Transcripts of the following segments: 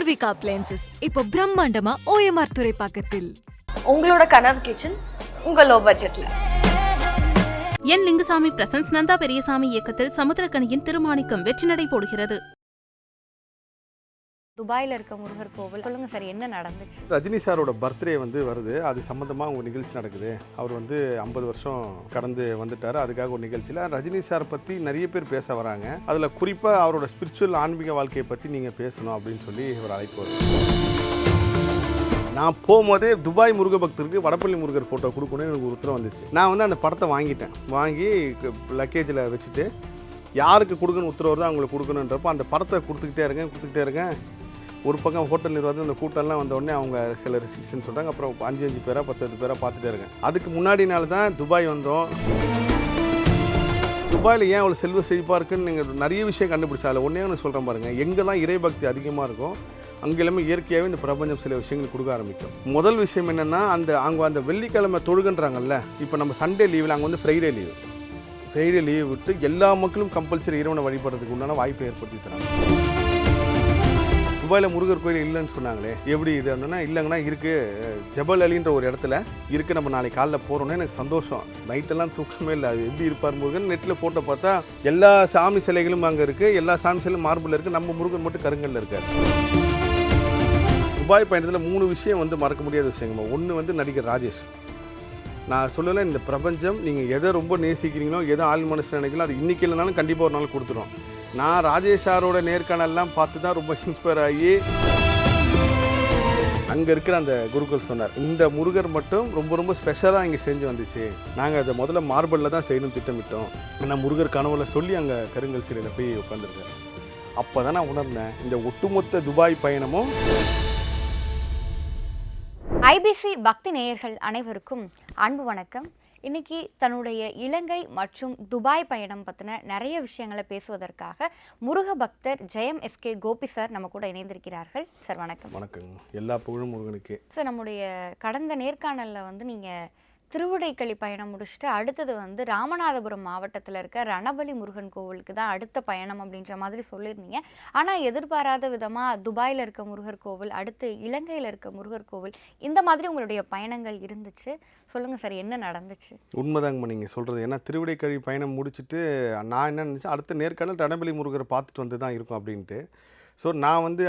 Poorvika appliances இப்போ பிரம்மாண்டமா OMR துறைப்பாக்கத்தில். உங்களோட கனவு கிச்சன் உங்க லோ. பட்ஜெட்ல என் லிங்குசாமி பிரசன்ஸ் நந்தா பெரியசாமி இயக்கத்தில் சமுத்திரக்கனியின் திருமாணிக்கம் வெற்றி நடை போடுகிறது. துபாயில் இருக்க முருகர் கோவில். சொல்லுங்க சார் என்ன நடந்துச்சு? ரஜினி சாரோட பர்த்டே வந்து வருது. அது சம்மந்தமாக உங்கள் நிகழ்ச்சி நடக்குது. அவர் வந்து ஐம்பது வருஷம் கடந்து வந்துட்டார். அதுக்காக ஒரு நிகழ்ச்சியில் ரஜினி சார் பற்றி நிறைய பேர் பேச வராங்க. அதில் குறிப்பாக அவரோட ஸ்பிரிச்சுவல் ஆன்மீக வாழ்க்கையை பற்றி நீங்கள் பேசணும் அப்படின்னு சொல்லி இவர் அழைப்பு நான் போகும்போதே துபாய் முருக பக்தருக்கு வடப்பள்ளி முருகர் ஃபோட்டோ கொடுக்கணும்னு எனக்கு ஒரு உத்தரவு வந்துச்சு. நான் வந்து அந்த படத்தை வாங்கிட்டேன். வாங்கி லக்கேஜில் வச்சுட்டு யாருக்கு கொடுக்கணும் உத்தரவு தான் அவங்களுக்கு கொடுக்கணுன்றப்போ அந்த படத்தை கொடுத்துக்கிட்டே இருக்கேன் கொடுத்துக்கிட்டே இருக்கேன். ஒரு பக்கம் ஹோட்டல் நிர்வாகம் அந்த கூட்டம்லாம் வந்த உடனே அவங்க சில ரெஸ்ட்ரிக்ஷன் சொல்கிறாங்க அப்புறம் அஞ்சு அஞ்சு பேராக பத்து பேராக பார்த்துட்டே இருக்கேன். அதுக்கு முன்னாடி நாள் தான் துபாய் வந்தோம். துபாயில் ஏன் அவ்வளோ செல்வ செழிப்பாக இருக்குன்னு நீங்கள் நிறைய விஷயம் கண்டுபிடிச்சா அதில் ஒன்றே ஒன்று சொல்கிறேன் பாருங்கள் எங்கெல்லாம் இறைபக்தி அதிகமாக இருக்கும் அங்கே எல்லாமே இயற்கையாகவே இந்த பிரபஞ்சம் சில விஷயங்கள் கொடுக்க ஆரம்பிக்கும். முதல் விஷயம் என்னென்னா அந்த அவங்க அந்த வெள்ளிக்கிழமை தொழுகன்றாங்கல்ல இப்போ நம்ம சண்டே லீவில் அங்கே வந்து ஃப்ரைடே லீவு ஃப்ரைடே லீவ் விட்டு எல்லா மக்களும் கம்பல்சரி இறைவனை வழிபடுறதுக்கு உண்டான வாய்ப்பை ஏற்படுத்தி தராங்க. துபாயில் முருகர் கோயில் இல்லைன்னு சொன்னாங்களே எப்படி இது என்னன்னா இல்லைங்கன்னா இருக்குது ஜபல் அலின்ற ஒரு இடத்துல இருக்குது நம்ம நாளைக்கு காலைல போகிறோன்னே எனக்கு சந்தோஷம். நைட்டெல்லாம் தூக்கமே இல்லை அது எப்படி இருப்பார் முருகன்? நெட்டில் ஃபோட்டோ பார்த்தா எல்லா சாமி சிலைகளும் அங்கே இருக்குது எல்லா சாமி சிலையும் மார்பில் இருக்குது நம்ம முருகன் மட்டும் கருங்கல்ல இருக்கார். துபாய் பயணத்தில் மூணு விஷயம் வந்து மறக்க முடியாத விஷயங்கம்மா. ஒன்று வந்து நடிகர் ராஜேஷ். நான் சொல்லலை இந்த பிரபஞ்சம் நீங்கள் எதை ரொம்ப நேசிக்கிறீங்களோ எதை ஆள் மனசு நினைக்கிறீங்களோ அது இன்றைக்கி இல்லைனாலும் கண்டிப்பாக ஒரு நாள் கொடுத்துரும். நான் ராஜேஷ் சாரோட நேர்காணல்லாம் பார்த்து தான் ரொம்ப இன்ஸ்பயர் ஆகி அங்கே இருக்கிற அந்த குருக்கள் சொன்னார் இந்த முருகர் மட்டும் ரொம்ப ரொம்ப ஸ்பெஷலாக இங்கே செஞ்சு வந்துச்சு. நாங்கள் அதை முதல்ல மார்பிளில் தான் செய்யணும் திட்டமிட்டோம். ஆனால் முருகர் கனவுல சொல்லி அங்கே கருங்கல் சிலையில் போய் உட்காந்துருக்கேன் அப்போ தான் நான் உணர்ந்தேன் இந்த ஒட்டுமொத்த துபாய் பயணமும் ஐபிசி பக்தி நேயர்கள் அனைவருக்கும் அன்பு வணக்கம். இன்னைக்கு தன்னுடைய இலங்கை மற்றும் துபாய் பயணம் பற்றின நிறைய விஷயங்களை பேசுவதற்காக முருக பக்தர் ஜெயம் எஸ்கே கோபி சார் நம்ம கூட இணைந்திருக்கிறார்கள். சார் வணக்கம். வணக்கங்க. எல்லா புகழும் முருகனுக்கே. சார் நம்முடைய கடந்த நேர்காணலில் வந்து நீங்கள் திருவிடைக்களி பயணம் முடிச்சுட்டு அடுத்தது வந்து ராமநாதபுரம் மாவட்டத்தில் இருக்க ரணபலி முருகன் கோவிலுக்கு தான் அடுத்த பயணம் அப்படின்ற மாதிரி சொல்லியிருந்தீங்க. ஆனால் எதிர்பாராத விதமாக துபாயில் இருக்க முருகர் கோவில் அடுத்து இலங்கையில் இருக்க முருகர் கோவில் இந்த மாதிரி உங்களுடைய பயணங்கள் இருந்துச்சு. சொல்லுங்கள் சார் என்ன நடந்துச்சு? உண்மைதாங்கம்மா நீங்கள் சொல்கிறது ஏன்னா திருவிடைக்கழி பயணம் முடிச்சுட்டு நான் என்ன நினச்சேன் அடுத்த நேர்காணல் ரணபலி முருகரை பார்த்துட்டு வந்து தான் இருக்கும் அப்படின்ட்டு. ஸோ நான் வந்து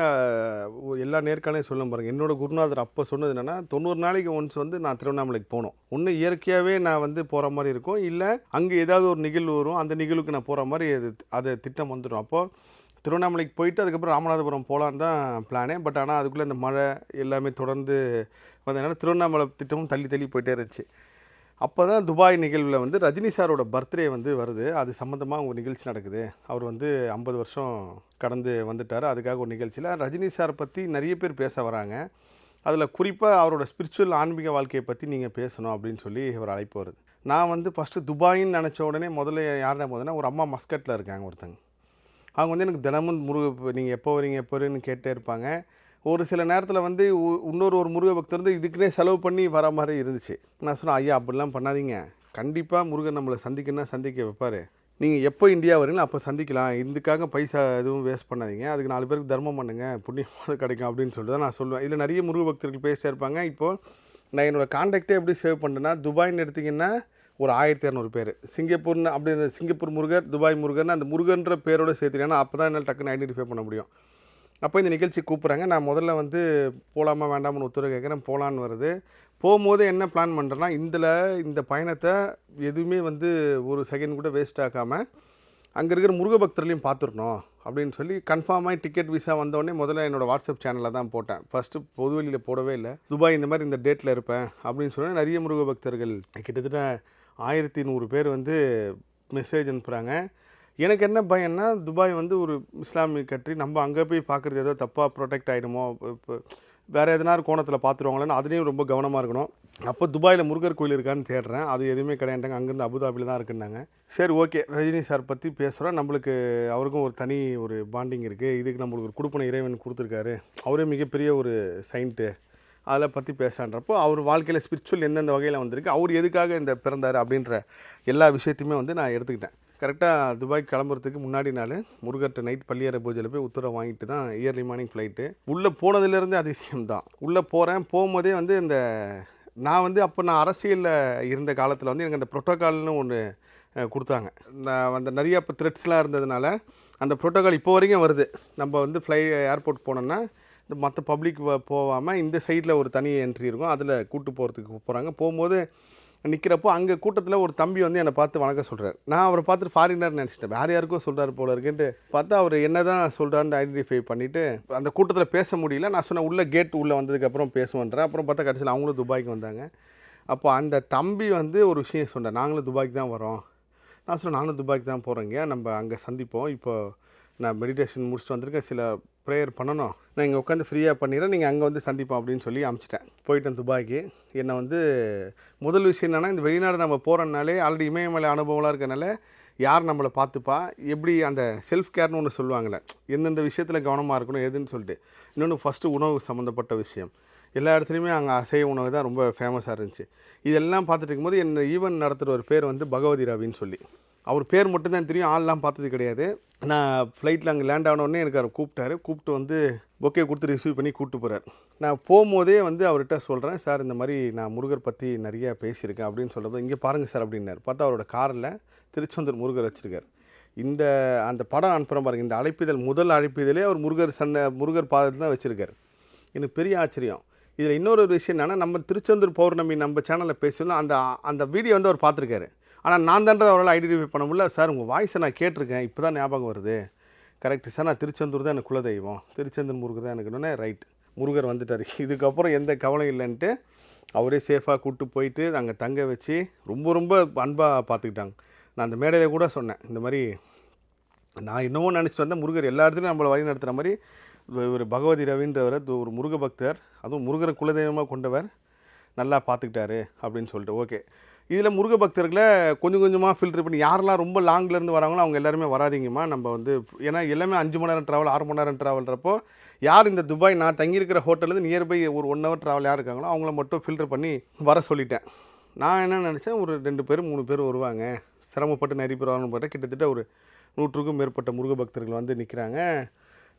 எல்லா நேர்காணையும் சொல்ல பாருங்க. என்னோட குருநாதர் அப்போ சொன்னது என்னென்னா தொண்ணூறு நாளைக்கு ஒன்ஸ் வந்து நான் திருவண்ணாமலைக்கு போகணும் ஒன்று இயற்கையாகவே நான் வந்து போகிற மாதிரி இருக்கும். இல்லை அங்கே ஏதாவது ஒரு நிகழ்வு வரும். அந்த நிகழ்வுக்கு நான் போகிற மாதிரி அது அதை திட்டம் வந்துடும் அப்போது திருவண்ணாமலைக்கு போயிட்டு அதுக்கப்புறம் ராமநாதபுரம் போகலான்னு தான் பிளானே பட் ஆனால் அதுக்குள்ளே இந்த மழை எல்லாமே தொடர்ந்து வந்ததுனால திருவண்ணாமலை திட்டமும் தள்ளி தள்ளி போயிட்டே இருந்துச்சு. அப்போ தான் துபாய் நிகழ்வில் வந்து ரஜினி சாரோட பர்த்டே வந்து வருது. அது சம்மந்தமாக ஒரு நிகழ்ச்சி நடக்குது. அவர் வந்து ஐம்பது வருஷம் கடந்து வந்துட்டார். அதுக்காக ஒரு நிகழ்ச்சியில் ரஜினி சார் பற்றி நிறைய பேர் பேச வராங்க. அதில் குறிப்பாக அவரோட ஸ்பிரிச்சுவல் ஆன்மீக வாழ்க்கையை பற்றி நீங்கள் பேசணும் அப்படின்னு சொல்லி ஒரு அழைப்பு வருது. நான் வந்து ஃபஸ்ட்டு துபாயின்னு நினச்ச உடனே முதல்ல யாருன்னா போதுன்னா ஒரு அம்மா மஸ்கட்டில் இருக்காங்க ஒருத்தங்க. அவங்க வந்து எனக்கு தினமும் முருக நீங்கள் எப்போ வரீங்க? எப்போ வரீங்கன்னு கேட்டே இருப்பாங்க. ஒரு சில நேரத்தில் வந்து இன்னொரு ஒரு முருக பக்தர் வந்து இதுக்குன்னே செலவு பண்ணி வர மாதிரி இருந்துச்சு. நான் சொன்னேன் ஐயா அப்படிலாம் பண்ணாதீங்க. கண்டிப்பாக முருகன் நம்மளை சந்திக்கணும்னா சந்திக்க வைப்பார். நீங்கள் எப்போ இந்தியா வரீங்களோ அப்போ சந்திக்கலாம். இதுக்காக பைசா எதுவும் வேஸ்ட் பண்ணாதீங்க. அதுக்கு நாலு பேருக்கு தர்மம் பண்ணுங்க. புண்ணியமாக கிடைக்கும் அப்படின்னு சொல்லிட்டு தான் நான் சொல்லுவேன். இதில் நிறைய முருக பக்தர்கள் பேசிட்டே இருப்பாங்க. இப்போது நான் என்னோடய காண்டாக்டே எப்படி சேவ் பண்ணுறேன்னா துபாய்னு எடுத்திங்கன்னா ஒரு ஆயிரத்தி இரநூறு பேர். சிங்கப்பூர்னு அப்படி இந்த சிங்கப்பூர் முருகர் துபாய் முருகர்னு அந்த முருகன்ற பேரோட சேர்த்துட்டேன்னா அப்போ தான் என்னால் டக்குன்னு ஐடென்டிஃபை பண்ண முடியும். அப்போ இந்த நிகழ்ச்சி கூப்பிட்றாங்க. நான் முதல்ல வந்து போகலாமா வேண்டாம்னு உத்தரவு கேட்குறேன். போகலான்னு வருது. போகும்போது என்ன பிளான் பண்ணுறேன்னா இதில் இந்த பயணத்தை எதுவுமே வந்து ஒரு செகண்ட் கூட வேஸ்ட் ஆக்காமல் அங்கே இருக்கிற முருக பக்தர்களையும் பார்த்துருக்கணும் அப்படின்னு சொல்லி கன்ஃபார்மாக டிக்கெட் விசா வந்தோடனே முதல்ல என்னோட வாட்ஸ்அப் சேனலில் தான் போட்டேன். ஃபஸ்ட்டு பொதுவெளியில் போடவே இல்லை. துபாய் இந்த மாதிரி இந்த டேட்டில் இருப்பேன் அப்படின்னு சொல்லி நிறைய முருக பக்தர்கள் கிட்டத்தட்ட ஆயிரத்தி நூறு பேர் வந்து மெசேஜ் அனுப்புகிறாங்க எனக்கு என்ன பயம்னா துபாய் வந்து ஒரு இஸ்லாமிக் கட்ரி நம்ம அங்கே போய் பார்க்குறது ஏதோ தப்பாக ப்ரொடெக்ட் ஆகிடுமோ இப்போ வேறு எதனா கோணத்தில் பார்த்துருவாங்களேன்னு அதுலேயும் ரொம்ப கவனமாக இருக்கணும். அப்போ துபாயில் முருகர் கோயில் இருக்கான்னு தேடுறேன். அது எதுவுமே கிடையாண்டாங்க அங்கேருந்து அபுதாபியில் தான் இருக்குன்னாங்க. சரி ஓகே. ரஜினி சார் பற்றி பேசுகிறோம் நம்மளுக்கு அவருக்கும் ஒரு தனி ஒரு பாண்டிங் இருக்குது இதுக்கு நம்மளுக்கு ஒரு கொடுப்பன இறைவன் கொடுத்துருக்காரு. அவரே மிகப்பெரிய ஒரு சைன்ட்டு அதில் பற்றி பேசுகிறப்போ அவர் வாழ்க்கையில் ஸ்பிரிச்சுவல் எந்தெந்த வகையில் வந்திருக்கு அவர் எதுக்காக இந்த பிறந்தார் அப்படின்ற எல்லா விஷயத்தையுமே வந்து நான் எடுத்துக்கிட்டேன். கரெக்டாக துபாய் கிளம்புறதுக்கு முன்னாடி நாள் முருகர்கிட்ட நைட் பள்ளியறை பூஜையில் போய் உத்தரவு வாங்கிட்டு தான் இயர்லி மார்னிங் ஃப்ளைட்டு உள்ளே போனதுலேருந்து அதிசயம் தான் உள்ளே போகிறேன் போகும்போதே வந்து இந்த நான் வந்து அப்போ நான் அரசியலில் இருந்த காலத்தில் வந்து எனக்கு அந்த ப்ரோட்டோக்கால்னு ஒன்று கொடுத்தாங்க. நான் அந்த நிறைய இப்போ த்ரெட்ஸ்லாம் இருந்ததுனால அந்த ப்ரோட்டோக்கால் இப்போ வரைக்கும் வருது. நம்ம வந்து ஃப்ளை ஏர்போர்ட் போனோம்னா இந்த மற்ற பப்ளிக் போகாமல் இந்த சைடில் ஒரு தனி என்ட்ரி இருக்கும். அதில் கூட்டு போகிறதுக்கு போகிறாங்க போகும்போது நிற்கிறப்போ அங்கே கூட்டத்தில் ஒரு தம்பி வந்து என்னை பார்த்து வணக்கம் சொல்கிறார் நான் அவரை பார்த்துட்டு ஃபாரினர் நினச்சிட்டேன். வேறு யாருக்கோ சொல்கிறார் போல இருக்குன்ட்டு பார்த்தா அவர் என்ன தான் சொல்கிறான்னு ஐடென்டிஃபை பண்ணிவிட்டு அந்த கூட்டத்தில் பேச முடியல. நான் சொன்னேன் உள்ள கேட் உள்ளே வந்ததுக்கப்புறம் பேசுவேன்றேன். அப்புறம் பார்த்தா கடைசியில் அவங்களும் துபாய்க்கு வந்தாங்க. அப்போ அந்த தம்பி வந்து ஒரு விஷயம் சொன்னேன் நாங்களும் துபாய்க்கு தான் வரோம். நான் சொன்னேன் நானும் துபாய்க்கு தான் போகிறேங்க நம்ம அங்கே சந்திப்போம். இப்போ நான் மெடிடேஷன் முடிச்சுட்டு வந்திருக்கேன். சில ப்ரேயர் பண்ணணும். நான் இங்கே உட்காந்து ஃப்ரீயாக பண்ணிடுறேன். நீங்கள் அங்கே வந்து சந்திப்போம் அப்படின்னு சொல்லி அமுச்சிட்டேன். போயிட்டேன் துபாய்க்கு. என்னை வந்து முதல் விஷயம் என்னென்னா இந்த வெளிநாடு நம்ம போகிறனாலே ஆல்ரெடி இமயமலை அனுபவம்லாம் இருக்கனால யார் நம்மளை பார்த்துப்பா? எப்படி அந்த செல்ஃப் கேர்னு ஒன்று சொல்லுவாங்களே எந்தெந்த விஷயத்தில் கவனமாக இருக்கணும் எதுன்னு சொல்லிட்டு. இன்னொன்று ஃபஸ்ட்டு உணவு சம்மந்தப்பட்ட விஷயம். எல்லா இடத்துலையுமே அங்கே அசைவ உணவு தான் ரொம்ப ஃபேமஸாக இருந்துச்சு. இதெல்லாம் பார்த்துட்டு இருக்கும்போது என்ன ஈவெண்ட் நடத்துகிற ஒரு பேர் வந்து பகவதி ரவின்னு சொல்லி. அவர் பேர் மட்டும்தான் தெரியும் ஆள்லாம் பார்த்தது கிடையாது. நான் ஃப்ளைட்டில் அங்கே லேண்ட் ஆனோடனே எனக்கு அவர் கூப்பிட்டாரு. கூப்பிட்டு வந்து பொக்கே கொடுத்து ரிசீவ் பண்ணி கூப்பிட்டு போகிறார் நான் போகும்போதே வந்து அவர்கிட்ட சொல்கிறேன் சார் இந்த மாதிரி நான் முருகர் பற்றி நிறைய பேசியிருக்கேன் அப்படின்னு சொல்கிறது இங்கே பாருங்கள் சார் அப்படின்னாரு. பார்த்தா அவரோட காரில் திருச்செந்தூர் முருகர் வச்சுருக்கார். இந்த அந்த படம் அனுப்புகிறோம் பாருங்க இந்த அழைப்பிதழ் முதல் அழைப்பிதழே அவர் முருகர் சன்ன முருகர் பாதத்தில் தான் வச்சுருக்கார். எனக்கு பெரிய ஆச்சரியம். இதில் இன்னொரு விஷயம் என்னென்னா நம்ம திருச்செந்தூர் பௌர்ணமி நம்ம சேனலில் பேசியிருந்தோம் அந்த அந்த வீடியோ வந்து அவர் பார்த்துருக்காரு. ஆனால் நான் தான்றது அவரால் ஐடென்டிஃபை பண்ண முடியல. சார் உங்கள் வாய்ஸை நான் கேட்டிருக்கேன். இப்போ தான் ஞாபகம் வருது. கரெக்ட் சார் நான் திருச்செந்தூர் தான் எனக்கு குலதெய்வம். திருச்செந்தூர் முருகர் தான் எனக்கு ரைட் முருகர் வந்துட்டார். இதுக்கப்புறம் எந்த கவலையும் இல்லைன்ட்டு அவரே சேஃபாக கூப்பிட்டு போயிட்டு அங்கே தங்க வச்சு ரொம்ப ரொம்ப அன்பாக பார்த்துக்கிட்டாங்க. நான் அந்த மேடையில் கூட சொன்னேன். இந்த மாதிரி நான் இன்னமும் நினச்சிட்டு வந்தேன். முருகர் எல்லா இடத்துலையும் நம்மளை வழி நடத்துகிற மாதிரி ஒரு பகவதி ரவின்றவர் ஒரு முருக பக்தர். அதுவும் முருகரை குலதெய்வமாக கொண்டவர். நல்லா பார்த்துக்கிட்டாரு அப்படின்னு சொல்லிட்டு. ஓகே. இதில் முருக பக்தர்களை கொஞ்சம் கொஞ்சமாக ஃபில்டர் பண்ணி யாரெல்லாம் ரொம்ப லாங்லேருந்து வராங்களோ அவங்க எல்லாருமே வராதிங்கம்மா. நம்ம வந்து ஏன்னா எல்லாமே அஞ்சு மணி நேரம் ட்ராவல் ஆறு மணி நேரம் ட்ராவல்ன்றப்போ யார் இந்த துபாய் நான் தங்கியிருக்கிற ஹோட்டல்லேருந்து நியர்பை ஒரு ஒன் ஹவர் ட்ராவல் யார் இருக்காங்களோ அவங்கள மட்டும் ஃபில்டர் பண்ணி வர சொல்லிட்டேன். நான் என்ன நினச்சேன் ஒரு ரெண்டு பேர் மூணு பேர் வருவாங்க. சிரமப்பட்டு நிறைய பேர் வரணும்னு பார்த்தா கிட்டத்தட்ட ஒரு நூற்றுக்கும் மேற்பட்ட முருக பக்தர்கள் வந்து நிற்கிறாங்க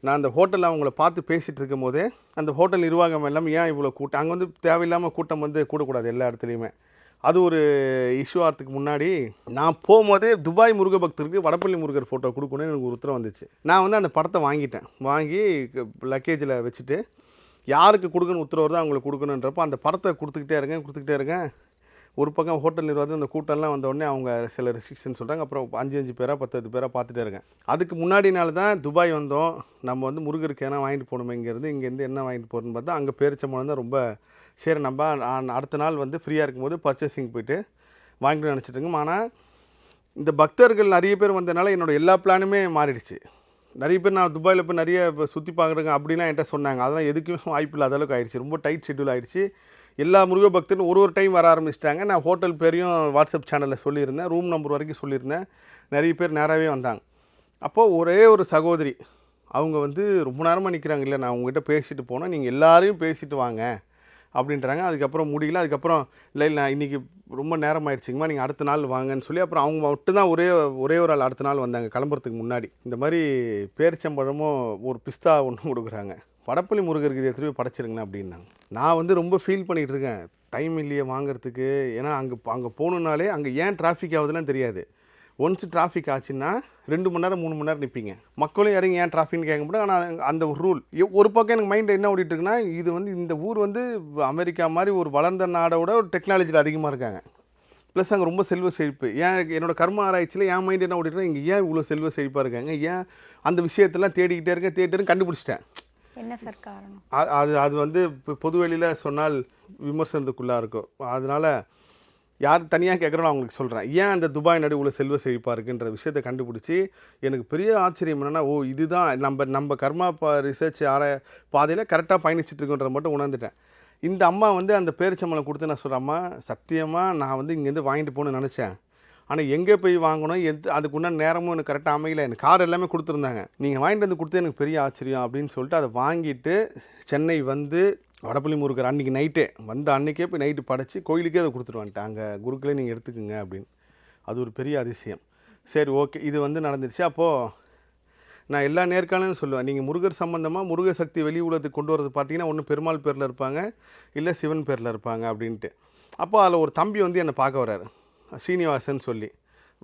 நான் அந்த ஹோட்டலில் அவங்கள பார்த்து பேசிகிட்டு இருக்கும் போதே அந்த ஹோட்டல் நிர்வாகம் எல்லாம் ஏன் இவ்வளோ கூட்டம் அங்கே வந்து தேவையில்லாமல் கூட்டம் வந்து கூடக்கூடாது எல்லா இடத்துலையுமே. அது ஒரு இஷ்யூ ஆகிறதுக்கு முன்னாடி நான் போகும்போதே துபாய் முருக பக்தருக்கு வடப்பள்ளி முருகர் ஃபோட்டோ கொடுக்கணும்னு எனக்கு ஒரு உத்தரவு வந்துச்சு. நான் வந்து அந்த படத்தை வாங்கிட்டேன். வாங்கி லக்கேஜில் வச்சுட்டு யாருக்கு கொடுக்கணும் உத்தரவு வருதோ அவங்களுக்கு கொடுக்கணுன்றப்போ அந்த படத்தை கொடுத்துக்கிட்டே இருக்கேன் கொடுத்துக்கிட்டே இருக்கேன் ஒரு பக்கம் ஹோட்டல் நிர்வாகம் அந்த கூட்டம்லாம் வந்தோடனே அவங்க சில ரெஸ்ட்ரிக்ஷன் சொல்கிறாங்க அப்புறம் அஞ்சு அஞ்சு பேராக பத்து பேராக பார்த்துட்டே இருக்கேன் அதுக்கு முன்னாடினால தான் துபாய் வந்தோம். நம்ம வந்து முருகருக்கு என்ன வாங்கிட்டு போகணுமே இங்கேருந்து இங்கேருந்து என்ன வாங்கிட்டு போகிறோன்னு பார்த்தா அங்கே பேரிச்சம்பழம் தான் ரொம்ப சரி நம்ம அடுத்த நாள் வந்து ஃப்ரீயாக இருக்கும்போது பர்ச்சேசிங் போயிட்டு வாங்கிட்டு நினச்சிட்டு ஆனால் இந்த பக்தர்கள் நிறைய பேர் வந்ததுனால என்னோடய எல்லா பிளானுமே மாறிடுச்சு. நிறைய பேர் நான் துபாயில் போய் நிறைய இப்போ சுற்றி பார்க்குறேங்க அப்படிலாம் என்கிட்ட சொன்னாங்க. அதெல்லாம் எதுக்குமே வாய்ப்பு இல்லாத அளவுக்கு ஆயிடுச்சு. ரொம்ப டைட் ஷெட்யூல் ஆயிடுச்சு. எல்லா முருக பக்தரும் ஒரு ஒரு டைம் வர ஆரம்பிச்சிட்டாங்க. நான் ஹோட்டல் பேரையும் வாட்ஸ்அப் சேனலில் சொல்லியிருந்தேன். ரூம் நம்பர் வரைக்கும் சொல்லியிருந்தேன். நிறைய பேர் நேராகவே வந்தாங்க. அப்போது ஒரே ஒரு சகோதரி அவங்க வந்து ரொம்ப நேரமாக நிற்கிறாங்க இல்லை நான் உங்ககிட்ட பேசிட்டு போனேன். நீங்கள் எல்லாரையும் பேசிட்டு வாங்க. அப்படின்றாங்க. அதுக்கப்புறம் முடியல. அதுக்கப்புறம் இல்லை இல்லை இன்றைக்கி ரொம்ப நேரம் ஆயிடுச்சுங்கம்மா நீங்கள் அடுத்த நாள் வாங்கன்னு சொல்லி அப்புறம் அவங்க மட்டும் தான் ஒரே ஒரே ஒரு ஆள் அடுத்த நாள் வந்தாங்க கிளம்புறதுக்கு முன்னாடி. இந்த மாதிரி பேரிச்சம்பழமும் ஒரு பிஸ்தா ஒன்றும் கொடுக்குறாங்க. படப்பள்ளி முருகருக்கு இதை திருப்பி படைச்சிருங்கண்ணா அப்படின்னாங்க. நான் வந்து ரொம்ப ஃபீல் பண்ணிகிட்டு இருக்கேன். டைம் இல்லையே வாங்குறதுக்கு. ஏன்னா அங்கே அங்கே போகணுன்னாலே அங்கே ஏன் டிராஃபிக் ஆகுதுலாம் தெரியாது. ஒன்ஸ் டிராஃபிக் ஆச்சுன்னா ரெண்டு மணி நேரம் மூணு மணி நேரம் நிற்பீங்க மக்களும் இறங்கி ஏன் டிராஃபிக்னு கேட்க முடியும் ஆனால் அந்த ஒரு ரூல் ஒரு பக்கம் எனக்கு மைண்ட் என்ன ஓடிட்டு இருக்குன்னா இது வந்து இந்த ஊர் வந்து அமெரிக்கா மாதிரி ஒரு வளர்ந்த நாடோட ஒரு டெக்னாலஜியில் அதிகமாக இருக்காங்க. ப்ளஸ் அங்கே ரொம்ப செல்வ செழிப்பு. ஏன் என்னோட கர்ம ஆராய்ச்சியில் என் மைண்ட் என்ன ஓடிட்டுனா இங்கே ஏன் இவ்வளோ செல்வ செழிப்பாக இருக்காங்க? ஏன் அந்த விஷயத்தெல்லாம் தேடிக்கிட்டே இருக்கேன் தேடிட்டு கண்டுபிடிச்சிட்டேன். என்ன சார் காரணம்? அது அது வந்து இப்போ பொது வெளியில் சொன்னால் விமர்சனத்துக்குள்ளாக இருக்கும். அதனால் யார் தனியாக கேட்குறோம் அவங்களுக்கு சொல்கிறேன் ஏன் அந்த துபாய் நடு செல்வ செழிப்பாக இருக்குன்ற விஷயத்தை கண்டுபிடிச்சி எனக்கு பெரிய ஆச்சரியம் என்னென்னா ஓ இதுதான் நம்ம நம்ம கர்மா பா ரிசர்ச் ஆர பாதையில் கரெக்டாக பயணிச்சுட்டு இருக்கோன்றத மட்டும் உணர்ந்துட்டேன். இந்த அம்மா வந்து அந்த பேரிச்சம்பளம் கொடுத்து நான் சொல்கிறேன் அம்மா சத்தியமாக நான் வந்து இங்கேருந்து வாங்கிட்டு போகணும்னு நினச்சேன். ஆனால் எங்கே போய் வாங்கணும்? எது அதுக்குண்டான நேரமும் எனக்கு கரெக்டாக அமையல. எனக்கு கார் எல்லாமே கொடுத்துருந்தாங்க. நீங்கள் வாங்கிட்டு வந்து கொடுத்து எனக்கு பெரிய ஆச்சரியம் அப்படின்னு சொல்லிட்டு அதை வாங்கிட்டு சென்னை வந்து வடப்பள்ளி முருகர் அன்றைக்கி நைட்டே வந்த அன்றைக்கே போய் நைட்டு படைச்சி கோயிலுக்கே அதை கொடுத்துட்டு வந்துட்டேன். அங்கே குருக்களே நீங்கள் எடுத்துக்கோங்க அப்படின்னு. அது ஒரு பெரிய அதிசயம். சரி ஓகே இது வந்து நடந்துருச்சு. அப்போது நான் எல்லா நேர்காணலும் சொல்லுவேன். நீங்கள் முருகர் சம்மந்தமாக முருகர் சக்தி வெளி உலகத்துக்கு கொண்டு வரது பார்த்தீங்கன்னா ஒன்று பெருமாள் பேரில் இருப்பாங்க இல்லை சிவன் பேரில் இருப்பாங்க அப்படின்ட்டு. அப்போ அதில் ஒரு தம்பி வந்து என்னை பார்க்க வர்றாரு. சீனிவாசன் சொல்லி.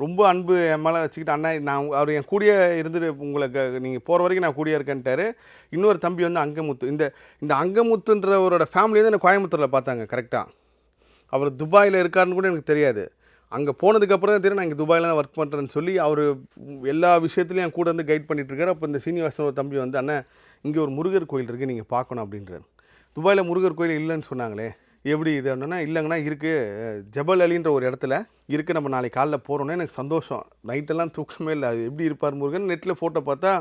ரொம்ப அன்பு என் மேலே வச்சுக்கிட்டு அண்ணா நான் அவர் என் கூடயே இருந்துட்டு உங்களுக்கு நீங்கள் போகிற வரைக்கும் நான் கூடிய இருக்கேன்ட்டாரு. இன்னொரு தம்பி வந்து அங்கமுத்து இந்த இந்த அங்கமுத்துன்றவரோட ஃபேமிலி வந்து எனக்கு கோயம்புத்தூரில் பார்த்தாங்க கரெக்டாக அவர் துபாயில் இருக்காருன்னு கூட எனக்கு தெரியாது. அங்கே போனதுக்கப்புறம் தான் தெரியும் நான் இங்கே துபாயில் தான் ஒர்க் பண்ணுறேன்னு சொல்லி அவர் எல்லா விஷயத்துலையும் என் கூட வந்து கைட் பண்ணிட்டு அப்போ இந்த சீனிவாசன் ஒரு தம்பி வந்து அண்ணன் இங்கே ஒரு முருகர் கோயில் இருக்குது நீங்கள் பார்க்கணும் அப்படின்றார். துபாயில் முருகர் கோயில் இல்லைன்னு சொன்னாங்களே எப்படி இது என்னென்னா இல்லைங்கண்ணா இருக்குது ஜபல் அலின்ற ஒரு இடத்துல இருக்குது நம்ம நாளைக்கு காலைல போகிறோன்னே எனக்கு சந்தோஷம். நைட்டெல்லாம் தூக்கமே இல்லை. அது எப்படி இருப்பார் முருகன்? நெட்டில் ஃபோட்டோ பார்த்தா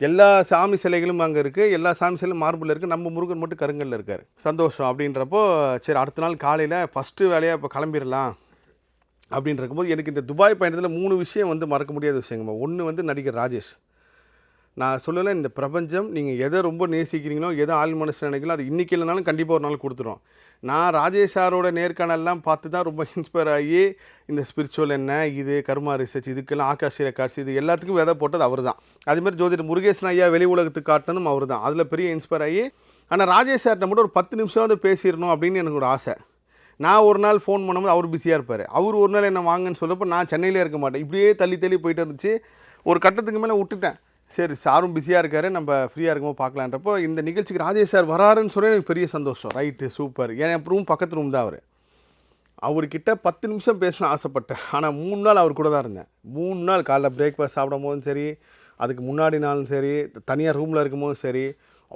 எல்லா சாமி சிலைகளும் அங்கே இருக்குது எல்லா சாமி சிலையும் மார்பிள் இருக்குது நம்ம முருகன் மட்டும் கருங்கல்ல இருக்கார். சந்தோஷம் அப்படின்றப்போ சரி அடுத்த நாள் காலையில் ஃபஸ்ட்டு வேலையாக இப்போ கிளம்பிடலாம் அப்படின்னு இருக்கும்போது எனக்கு இந்த துபாய் பயணத்தில் மூணு விஷயம் வந்து மறக்க முடியாத விஷயங்கம்மா. ஒன்று வந்து நடிகர் ராஜேஷ். நான் சொல்லலை இந்த பிரபஞ்சம் நீங்கள் எதை ரொம்ப நேசிக்கிறீங்களோ எதை ஆள் மனசு நினைக்கிறீங்களோ அது இன்றைக்கி இல்லைனாலும் கண்டிப்பாக ஒரு நாள் கொடுத்துரும். நான் ராஜேஷ் சாரோட நேர்காணல்லாம் பார்த்து தான் ரொம்ப இன்ஸ்பயர் ஆகி இந்த ஸ்பிரிச்சுவல் என்ன இது கர்மா ரிசர்ச் இதுக்கெல்லாம் ஆகாஷ் ரெக்கார்ட்ஸ் இது எல்லாத்துக்கும் விதை போட்டது அவர் தான் அதுமாதிரி ஜோதிடர் முருகேசன் ஐயா வெளி உலகத்துக்கு காட்டினதும் அவர் தான் அதில் பெரிய இன்ஸ்பயர் ஆகி ஆனால் ராஜேஷ் சார்கிட்ட மட்டும் ஒரு பத்து நிமிஷம் வந்து பேசிடணும் அப்படின்னு எனக்கு ஒரு ஆசை. நான் ஒரு நாள் ஃபோன் பண்ணும்போது அவர் பிஸியாக இருப்பார். அவர் ஒரு நாள் என்ன வாங்கன்னு சொல்லப்போ நான் சென்னையிலே இருக்க மாட்டேன். இப்படியே தள்ளி தள்ளி போயிட்டு இருந்துச்சு. ஒரு கட்டத்துக்கு மேலே விட்டுட்டேன். சரி சாரும் பிஸியாக இருக்காரு. நம்ம ஃப்ரீயாக இருக்கும்போது பார்க்கலான்றப்போ இந்த நிகழ்ச்சிக்கு ராஜேஷ் சார் வராருன்னு சொல்லி எனக்கு பெரிய சந்தோஷம். ரைட்டு சூப்பர் என் ரூம் பக்கத்து ரூம் தான் அவர். அவர்கிட்ட பத்து நிமிஷம் பேசணும் ஆசைப்பட்டேன். ஆனால் மூணு நாள் அவர் கூட தான் இருந்தேன். மூணு நாள் காலைல பிரேக்ஃபாஸ்ட் சாப்பிடும் போதும் சரி அதுக்கு முன்னாடி நாளும் சரி தனியாக ரூமில் இருக்கும்போதும் சரி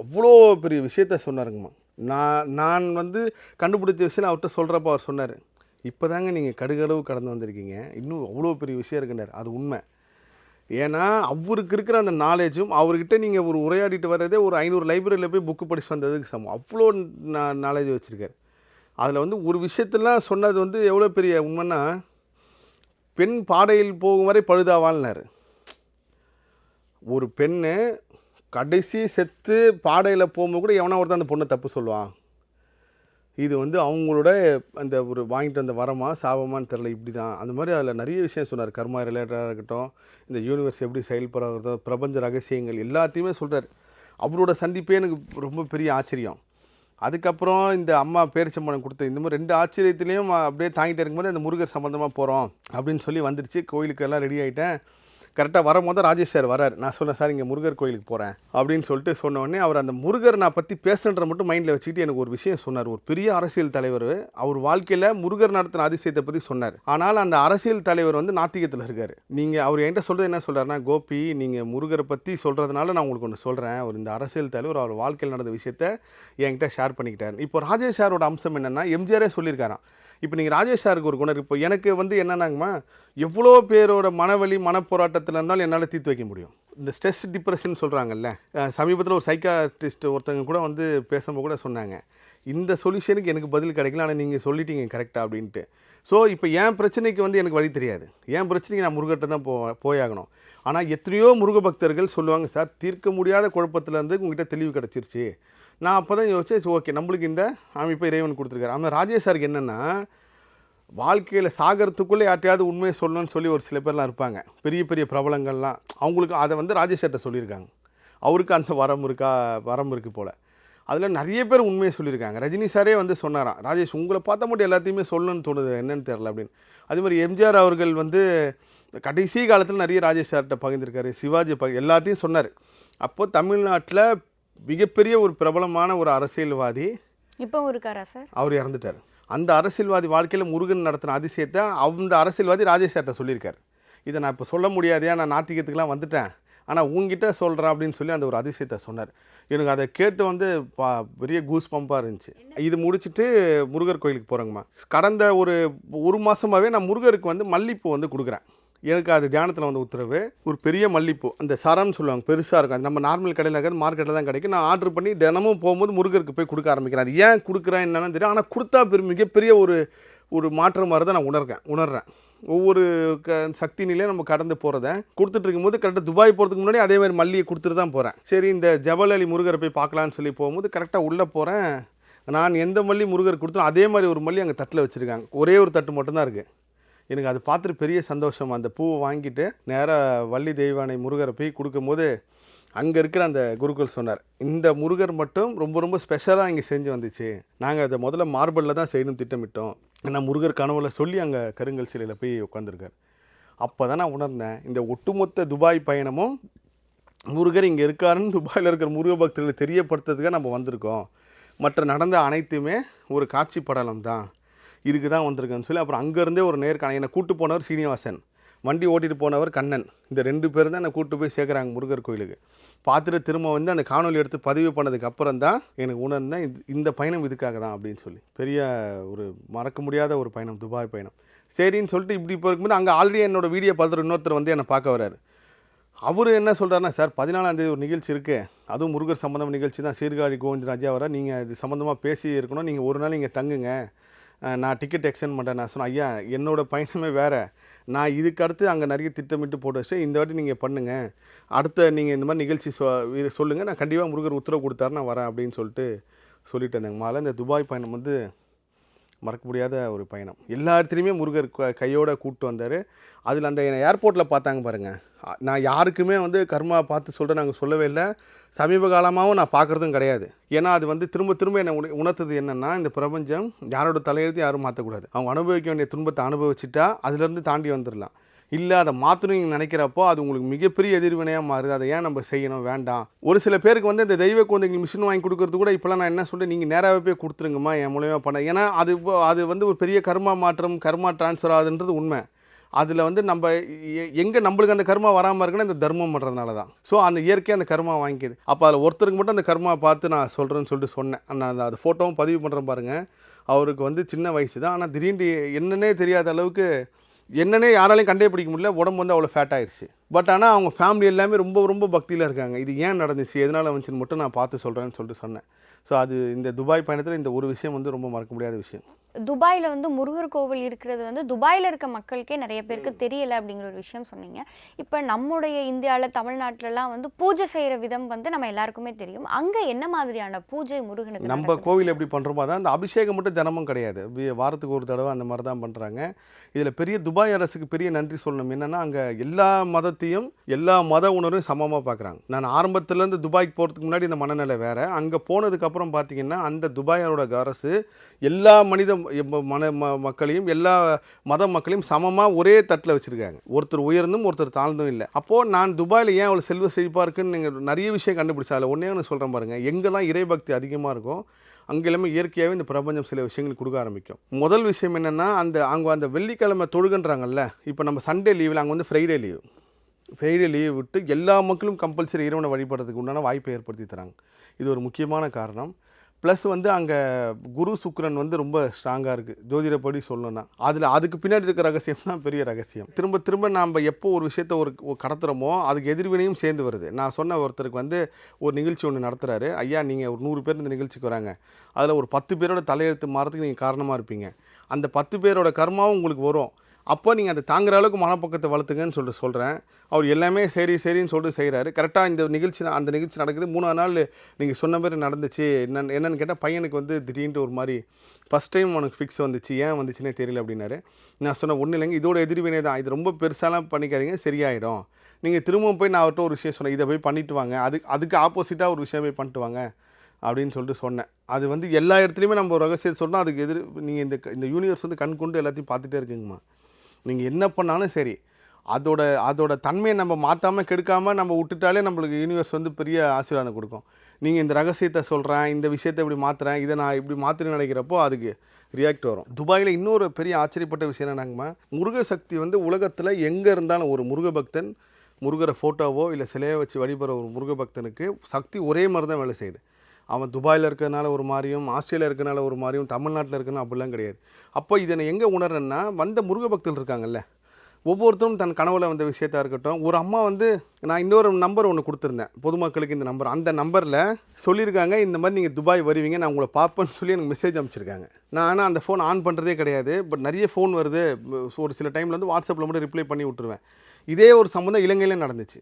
அவ்வளோ பெரிய விஷயத்த சொன்னாருங்கம்மா. நான் நான் வந்து கண்டுபிடிச்ச விஷயம் அவர்கிட்ட சொல்கிறப்ப அவர் சொன்னார் இப்போ தாங்க நீங்கள் கடுகளவு கடந்து வந்திருக்கீங்க. இன்னும் அவ்வளோ பெரிய விஷயம் இருக்குன்னார். அது உண்மை. ஏன்னா அவருக்கு இருக்கிற அந்த நாலேஜும் அவர்கிட்ட நீங்கள் ஒரு உரையாடிட்டு வர்றதே ஒரு ஐநூறு லைப்ரரியில் போய் புக்கு படிச்சு வந்ததுக்கு சமம். அவ்வளோ நாலேஜ் வச்சுருக்காரு. அதில் வந்து ஒரு விஷயத்தெல்லாம் சொன்னது வந்து எவ்வளோ பெரிய உண்மைன்னா பெண் பாடையில் போகும் வரை பழுதாவான்னாரு ஒரு பெண்ணு கடைசி செத்து பாடையில் போகும்போது கூட எவனா ஒருத்தன் அந்த பொண்ணை தப்பு சொல்லுவான்? இது வந்து அவங்களோட அந்த ஒரு வாங்கிட்டு வந்த வரமா சாபமான்னு தெரில இப்படி தான் அந்த மாதிரி அதில் நிறைய விஷயம் சொன்னார். கர்மா ரிலேட்டடாக இருக்கட்டும் இந்த யூனிவர்ஸ் எப்படி செயல்படுறதோ பிரபஞ்ச ரகசியங்கள் எல்லாத்தையுமே சொல்கிறார் அவரோட சந்திப்பே எனக்கு ரொம்ப பெரிய ஆச்சரியம். அதுக்கப்புறம் இந்த அம்மா பேரிச்சம்பளம் கொடுத்த இந்த மாதிரி ரெண்டு ஆச்சரியத்துலேயும் அப்படியே தாங்கிட்டு இருக்கும்போது அந்த முருகர் சம்மந்தமாக போகிறோம் அப்படின்னு சொல்லி வந்துருச்சு. கோயிலுக்கு எல்லாம் ரெடி ஆகிட்டேன் கரெக்டாக வரும்போது ராஜேஷ் சார் வரார். நான் சொன்னேன் சார் இங்கே முருகர் கோயிலுக்கு போகிறேன் அப்படின்னு சொல்லிட்டு சொன்ன உடனே அவர் அந்த முருகர் நான் பற்றி பேசுன்ற மட்டும் மைண்டில் வச்சுக்கிட்டு எனக்கு ஒரு விஷயம் சொன்னார். ஒரு பெரிய அரசியல் தலைவர் அவர் வாழ்க்கையில் முருகர் நடத்தின அதிசயத்தை பற்றி சொன்னார். ஆனால் அந்த அரசியல் தலைவர் வந்து நாத்திகத்தில் இருக்கார். நீங்கள் அவர் என்கிட்ட சொல்கிறது என்ன சொல்கிறாருன்னா கோபி நீங்கள் முருகரை பற்றி சொல்கிறதுனால நான் உங்களுக்கு ஒன்று சொல்கிறேன் அவர் இந்த அரசியல் தலைவர் அவர் வாழ்க்கையில் நடந்த விஷயத்த என்கிட்ட ஷேர் பண்ணிக்கிட்டார். இப்போ ராஜேஷ் சாரோட அம்சம் என்னென்னா எம்ஜிஆரே சொல்லியிருக்காராம். இப்போ நீங்கள் ராஜேஷ் சாருக்கு ஒரு குணம் இப்போ எனக்கு வந்து என்னன்னாங்கம்மா எவ்வளோ பேரோட மனவலி மனப்போராட்டத்தில் இருந்தாலும் என்னால் தீர்த்து வைக்க முடியும். இந்த ஸ்ட்ரெஸ் டிப்ரெஷன் சொல்கிறாங்கல்ல சமீபத்தில் ஒரு சைக்காட்டிஸ்ட் ஒருத்தங்க கூட வந்து பேசும்போது கூட சொன்னாங்க. இந்த சொல்யூஷனுக்கு எனக்கு பதில் கிடைக்கல ஆனால் நீங்கள் சொல்லிட்டீங்க கரெக்டாக அப்படின்ட்டு. ஸோ இப்போ என் பிரச்சனைக்கு வந்து எனக்கு வழி தெரியாது. என் பிரச்சனைக்கு நான் முருகர்கிட்ட தான் போ போயாகணும். ஆனால் எத்தனையோ முருக பக்தர்கள் சொல்லுவாங்க சார் தீர்க்க முடியாத குழப்பத்துலேருந்து உங்ககிட்ட தெளிவு கிடச்சிருச்சு. நான் அப்போ தான் யோசிச்சு ஓகே நம்மளுக்கு இந்த அமைப்பை இறைவன் கொடுத்துருக்காரு. ஆனால் ராஜேஷ் சாருக்கு என்னென்னா வாழ்க்கையில் சாகிறதுக்குள்ளே யார்ட்டையாவது உண்மையை சொல்லணும்னு சொல்லி ஒரு சில பேர்லாம் இருப்பாங்க. பெரிய பெரிய பிரபலங்கள்லாம். அவங்களுக்கு அதை வந்து ராஜேஷ் சார்கிட்ட சொல்லியிருக்காங்க. அவருக்கு அந்த வரம் இருக்கா வரம் இருக்குது போல். அதில் நிறைய பேர் உண்மையை சொல்லியிருக்காங்க. ரஜினி சாரே வந்து சொன்னாராம் ராஜேஷ் உங்களை பார்த்தா மட்டும் எல்லாத்தையுமே சொல்லணும்னு தோணுது. என்னன்னு தெரில அப்படின்னு. அதே மாதிரி எம்ஜிஆர் அவர்கள் வந்து கடைசி காலத்தில் நிறைய ராஜேஷ் சார்கிட்ட பகிர்ந்திருக்காரு. சிவாஜி பக எல்லாத்தையும் சொன்னார். அப்போது தமிழ்நாட்டில் மிகப்பெரிய ஒரு பிரபலமான ஒரு அரசியல்வாதி இப்போ இருக்காரா சார்? அவர் இறந்துட்டார். அந்த அரசியல்வாதி வாழ்க்கையில் முருகன் நடத்தின அதிசயத்தை அந்த அரசியல்வாதி ராஜேஷ் சார்ட்ட சொல்லியிருக்காரு. இதை நான் இப்போ சொல்ல முடியாதையா நான் நாத்திகத்துக்குலாம் வந்துட்டேன். ஆனால் உங்ககிட்ட சொல்கிறேன் அப்படின்னு சொல்லி அந்த ஒரு அதிசயத்தை சொன்னார். எனக்கு அதை கேட்டு வந்து பா பெரிய கூஸ் பம்பாக இருந்துச்சு. இது முடிச்சுட்டு முருகர் கோயிலுக்கு போகிறேங்கம்மா கடந்த ஒரு ஒரு மாதமாகவே நான் முருகருக்கு வந்து மல்லிப்பூ வந்து கொடுக்குறேன். எனக்கு அது தியானத்தில் வந்து உத்தரவு ஒரு பெரிய மல்லிப்பூ. அந்த சரம்னு சொல்லுவாங்க பெருசாக இருக்கும். நம்ம நார்மல் கடையில் இருக்கிறது மார்க்கெட்டில் தான் கிடைக்கும். நான் ஆர்டர் பண்ணி தினமும் போகும்போது முருகருக்கு போய் கொடுக்க ஆரம்பிக்கிறேன். அது ஏன் கொடுக்குறேன் என்னென்னு தெரியும் ஆனால் கொடுத்தா பெரும் மிகப்பெரிய ஒரு ஒரு மாற்றம் வரதை தான் நான் உணர்கிறேன் உணர்றேன். ஒவ்வொரு க சக்தி நிலையும் நம்ம கடந்து போகிறத கொடுத்துட்டு இருக்கும்போது கரெக்டாக துபாய் போகிறதுக்கு முன்னாடி அதே மாதிரி மல்லியை கொடுத்துட்டு தான் போகிறேன் சரி இந்த ஜபல் அலி முருகரை போய் பார்க்கலான்னு சொல்லி போகும்போது கரெக்டாக உள்ளே போகிறேன் நான் எந்த மல்லி முருகர் கொடுத்தோம் அதே மாதிரி ஒரு மல்லி அங்கே தட்டில் வச்சுருக்காங்க. ஒரே ஒரு தட்டு மட்டும்தான் இருக்குது எனக்கு அது பார்த்துட்டு பெரிய சந்தோஷம். அந்த பூவை வாங்கிட்டு நேராக வள்ளி தெய்வானை முருகரை போய் கொடுக்கும்போது அங்கே இருக்கிற அந்த குருக்கள் சொன்னார் இந்த முருகர் மட்டும் ரொம்ப ரொம்ப ஸ்பெஷலாக இங்கே செஞ்சு வந்துச்சு. நாங்கள் அதை முதல்ல மார்பிளில் தான் செய்யணும் திட்டமிட்டோம். ஏன்னா முருகர் கனவுல சொல்லி அங்கே கருங்கல் சிலையில் போய் உட்காந்துருக்கார் அப்போ தான் நான் உணர்ந்தேன் இந்த ஒட்டுமொத்த துபாய் பயணமும் முருகர் இங்கே இருக்காருன்னு துபாயில் இருக்கிற முருக பக்தர்களை தெரியப்படுத்துறதுக்காக நம்ம வந்திருக்கோம். மற்ற நடந்த அனைத்துமே ஒரு காட்சி படலம் தான். இதுக்கு தான் வந்திருக்கேன்னு சொல்லி அப்புறம் அங்கேருந்தே ஒரு நேர்காணல். என்னை கூட்டு போனவர் சீனிவாசன் வண்டி ஓட்டிகிட்டு போனவர் கண்ணன். இந்த ரெண்டு பேர் தான் என்னை கூட்டு போய் சேர்க்குறாங்க முருகர் கோயிலுக்கு. பார்த்துட்டு திரும்ப வந்து அந்த காணொலி எடுத்து பதிவு பண்ணதுக்கு அப்புறம் தான் எனக்கு உணர்ந்தேன் இந்த பயணம் இதுக்காக தான் அப்படின்னு சொல்லி. பெரிய ஒரு மறக்க முடியாத ஒரு பயணம் துபாய் பயணம். சரின்னு சொல்லிட்டு இப்படி இப்போ இருக்கும்போது அங்கே ஆல்ரெடி என்னோட வீடியோ பார்த்துட்டு இன்னொருத்தர் வந்து என்னை பார்க்க வர்றாரு. அவர் என்ன சொல்கிறாருன்னா சார் பதினாலாந்தேதி ஒரு நிகழ்ச்சி இருக்குது அதுவும் முருகர் சம்மந்தம் நிகழ்ச்சி தான். சீர்காழி கோவிந்தராஜா வர நீங்கள் இது சம்மந்தமாக பேசி இருக்கணும். நீங்கள் ஒரு நாள் இங்கே தங்குங்க. நான் டிக்கெட் எக்ஸ்டெண்ட் பண்ணுறேன் நான் சொன்னேன் ஐயா என்னோடய பயணமே வேறு. நான் இதுக்கு அடுத்து அங்கே நிறைய திட்டமிட்டு போட்டு வச்சு இந்த வாட்டி நீங்கள் பண்ணுங்கள் அடுத்த நீங்கள் இந்த மாதிரி நிகழ்ச்சி சொ இது சொல்லுங்கள் நான் கண்டிப்பாக முருகர் உத்தரவு கொடுத்தாரு நான் வரேன் அப்படின்னு சொல்லிட்டு சொல்லிட்டு இருந்தேங்க. மாலை இந்த துபாய் பயணம் வந்து மறக்க முடியாத ஒரு பயணம். எல்லா இடத்துலையுமே முருகர் க- கையோட கூப்பிட்டு வந்தார். அதில் அந்த என்னை ஏர்போர்ட்டில் பார்த்தாங்க பாருங்கள் நான் யாருக்குமே வந்து கர்மா பார்த்து சொல்கிறேன் நாங்கள் சொல்லவே இல்லை. சமீப காலமாகவும் நான் பார்க்குறதும் கிடையாது. ஏன்னா அது வந்து திரும்ப திரும்ப என்னை உணர்த்தது என்னென்னா இந்த பிரபஞ்சம் யாரோட தலையெழுத்து யாரும் மாற்றக்கூடாது அவங்க அனுபவிக்க வேண்டிய துன்பத்தை அனுபவிச்சுட்டா அதுலேருந்து தாண்டி வந்துடலாம் இல்லை அதை மாற்றணும் நினைக்கிறப்போ அது உங்களுக்கு மிகப்பெரிய எதிர்வினையாக மாறுது. அதை ஏன் நம்ம செய்யணும்? வேண்டாம். ஒரு சில பேருக்கு வந்து இந்த தெய்வ குழந்தைகள் மிஷின் வாங்கி கொடுக்கறது கூட இப்போலாம் நான் என்ன சொல்கிறேன் நீங்கள் நேராகவே போய் கொடுத்துருங்கம்மா என் மூலியமாக பண்ண. ஏன்னா அது இப்போ- அது வந்து ஒரு பெரிய கர்மா மாற்றம் கர்மா ட்ரான்ஸ்ஃபர் ஆகுதுன்றது உண்மை. அதில் வந்து நம்ம எங்கே நம்மளுக்கு அந்த கர்மா வராமல் இருக்குன்னா இந்த தர்மம் பண்ணுறதுனால தான். ஸோ அந்த இயற்கை அந்த கர்மா வாங்கிக்குது. அப்போ அதில் ஒருத்தருக்கு மட்டும் அந்த கர்மா பார்த்து நான் சொல்கிறேன்னு சொல்லிட்டு சொன்னேன். நான் அந்த அது ஃபோட்டோவும் பதிவு பண்ணுறேன் பாருங்கள் அவருக்கு வந்து சின்ன வயசு தான். ஆனால் திடீர்னு என்னன்னே தெரியாத அளவுக்கு என்னன்னே யாராலையும் கண்டே பிடிக்க முடியல. உடம்பு வந்து அவ்வளோ ஃபேட் ஆயிடுச்சு பட் ஆனால் அவங்க ஃபேமிலி எல்லாமே ரொம்ப ரொம்ப பக்தியில் இருக்காங்க. இது ஏன் நடந்துச்சு? எதனால் வந்துச்சுன்னு மட்டும் நான் பார்த்து சொல்கிறேன்னு சொல்லிட்டு சொன்னேன். ஸோ அது இந்த துபாய் பயணத்தில் இந்த ஒரு விஷயம் வந்து ரொம்ப மறக்க முடியாத விஷயம். துபாயில் வந்து முருகர் கோவில் இருக்கிறது வந்து துபாயில் இருக்க மக்களுக்கே நிறைய பேருக்கு தெரியல அப்படிங்கிற ஒரு விஷயம் சொன்னீங்க. இப்போ நம்முடைய இந்தியாவில் தமிழ்நாட்டிலலாம் வந்து பூஜை செய்கிற விதம் வந்து நம்ம எல்லாருக்குமே தெரியும். அங்கே என்ன மாதிரியான பூஜை முருகனுக்கு நம்ம? கோவில் எப்படி பண்ணுறோமோ அதான் அந்த அபிஷேகம் மட்டும் தினமும் கிடையாது. வாரத்துக்கு ஒரு தடவை அந்த மாதிரி தான் பண்ணுறாங்க இதில் பெரிய துபாய் அரசுக்கு பெரிய நன்றி சொல்லணும். என்னென்னா அங்கே எல்லா மதத்தையும் எல்லா மத உணர்வையும் சமமாக பார்க்குறாங்க நான் ஆரம்பத்துலேருந்து துபாய்க்கு போகிறதுக்கு முன்னாடி இந்த மனநிலை வேறு. அங்கே போனதுக்கப்புறம் பார்த்தீங்கன்னா அந்த துபாயோட அரசு எல்லா மனித மன ம- மக்களையும் எல்லா மத மக்களையும் சமமாக ஒரே தட்டில் வச்சுருக்காங்க. ஒருத்தர் உயர்ந்தும் ஒருத்தர் தாழ்ந்தும் இல்லை. அப்போது நான் துபாயில் ஏன் அவ்வளோ செல்வ செழிப்பாக இருக்குன்னு நீங்கள் நிறைய விஷயம் கண்டுபிடிச்சா அதில் ஒன்றே ஒன்று சொல்கிறேன் பாருங்கள் எங்கெல்லாம் இறைபக்தி அதிகமாக இருக்கும் அங்கே எல்லாமே இயற்கையாகவே இந்த பிரபஞ்சம் சில விஷயங்கள் கொடுக்க ஆரம்பிக்கும். முதல் விஷயம் என்னென்னா அந்த அங்கே அந்த வெள்ளிக்கிழமை தொழுகன்றாங்கல்ல இப்போ நம்ம சண்டே லீவில் அங்கே வந்து ஃப்ரைடே லீவ் ஃப்ரைடே லீவ் விட்டு எல்லா மக்களும் கம்பல்சரி இறைவனை வழிபடுறதுக்கு உண்டான வாய்ப்பை ஏற்படுத்தி தராங்க. இது ஒரு முக்கியமான காரணம். ப்ளஸ் வந்து அங்கே குரு சுக்கரன் வந்து ரொம்ப ஸ்ட்ராங்காக இருக்குது ஜோதிடப்படி சொல்லணும்னா. அதில் அதுக்கு பின்னாடி இருக்க ரகசியம் தான் பெரிய ரகசியம். திரும்ப திரும்ப நாம் எப்போ ஒரு விஷயத்த ஒரு ஒரு கடத்துகிறோமோ அதுக்கு எதிர்வினையும் சேர்ந்து வருது. நான் சொன்ன ஒருத்தருக்கு வந்து ஒரு நிகழ்ச்சி ஒன்று நடத்துகிறாரு ஐயா நீங்கள் ஒரு நூறு பேர் இந்த நிகழ்ச்சிக்கு வராங்க. அதில் ஒரு பத்து பேரோட தலையெழுத்து மாறதுக்கு நீங்கள் காரணமாக இருப்பீங்க. அந்த பத்து பேரோட கர்மாவும் உங்களுக்கு வரும். அப்போ நீங்கள் அதை தாங்குற அளவுக்கு மனப்பக்கத்தை வளர்த்துங்கன்னு சொல்லிட்டு சொல்கிறேன் அவர் எல்லாமே சரி சரின்னு சொல்லிட்டு செய்கிறாரு கரெக்டாக இந்த நிகழ்ச்சி அந்த நிகழ்ச்சி நடக்குது. மூணாவது நாள் நீங்கள் சொன்ன மாதிரி நடந்துச்சு. என்னென்னு என்னென்னு கேட்டால் பையனுக்கு வந்து திடீர்னு ஒரு மாதிரி ஃபஸ்ட் டைம் உனக்கு ஃபிக்ஸ் வந்துச்சு. ஏன் வந்துச்சுன்னே தெரியல அப்படின்னாரு. நான் சொன்னேன் ஒன்றும் இல்லைங்க. இதோட எதிர்வினை தான். இது ரொம்ப பெருசாலாம் பண்ணிக்காதீங்க. சரியாயிடும். நீங்கள் திரும்பவும் போய் நான் அவர்கிட்ட ஒரு விஷயம் சொன்னேன். இதை போய் பண்ணிட்டு வாங்க. அதுக்கு அதுக்கு ஆப்போசிட்டாக ஒரு விஷயம் போய் பண்ணிட்டு வாங்க அப்படின்னு சொல்லிட்டு சொன்னேன். அது வந்து எல்லா இடத்துலையுமே நம்ம ரகசியத்தை சொன்னால் அதுக்கு எதிர் நீங்கள் இந்த இந்த யூனிவர்ஸ் வந்து கண் கொண்டு எல்லாத்தையும் பார்த்துட்டே இருக்குங்கம்மா. நீங்கள் என்ன பண்ணாலும் சரி அதோட அதோட தன்மையை நம்ம மாற்றாமல் கெடுக்காமல் நம்ம விட்டுட்டாலே நம்மளுக்கு யூனிவர்ஸ் வந்து பெரிய ஆசீர்வாதம் கொடுக்கும். நீங்கள் இந்த ரகசியத்தை சொல்கிறேன் இந்த விஷயத்தை இப்படி மாற்றுறேன் இதை நான் இப்படி மாற்றி நினைக்கிறப்போ அதுக்கு ரியாக்ட் வரும். துபாயில் இன்னொரு பெரிய ஆச்சரியப்பட்ட விஷயம் என்னன்னாங்கம்மா முருக சக்தி வந்து உலகத்தில் எங்கே இருந்தாலும் ஒரு முருக பக்தன் முருகரை ஃபோட்டோவோ இல்லை சிலையை வச்சு வழிபடுற ஒரு முருக பக்தனுக்கு சக்தி ஒரே மாதிரி தான் வேலை செய்யுது. அவன் துபாயில் இருக்கிறதுனால ஒரு மாதிரியும் ஆஸ்திரேலியா இருக்கிறனால ஒரு மாதிரியும் தமிழ்நாட்டில் இருக்கனால அப்படிலாம் கிடையாது. அப்போ இதை நான் எங்கே உணர்றேன்னா வந்த முருக பக்தர்கள் இருக்காங்கல்ல ஒவ்வொருத்தரும் தன் கனவுல வந்த விஷயத்தா இருக்கட்டும் ஒரு அம்மா வந்து நான் இன்னொரு நம்பர் ஒன்று கொடுத்துருந்தேன் பொதுமக்களுக்கு இந்த நம்பர் அந்த நம்பரில் சொல்லியிருக்காங்க இந்த மாதிரி நீங்கள் துபாய் வருவீங்க நான் உங்களை பார்ப்பேன்னு சொல்லி எனக்கு மெசேஜ் அனுப்பிச்சிருக்காங்க. நான் ஆனால் அந்த ஃபோன் ஆன் பண்ணுறதே கிடையாது பட் நிறைய ஃபோன் வருது ஒரு சில டைமில் வந்து வாட்ஸ்அப்பில் மட்டும் ரிப்ளை பண்ணி விட்டுருவேன். இதே ஒரு சம்மந்தம் இலங்கையிலே நடந்துச்சு.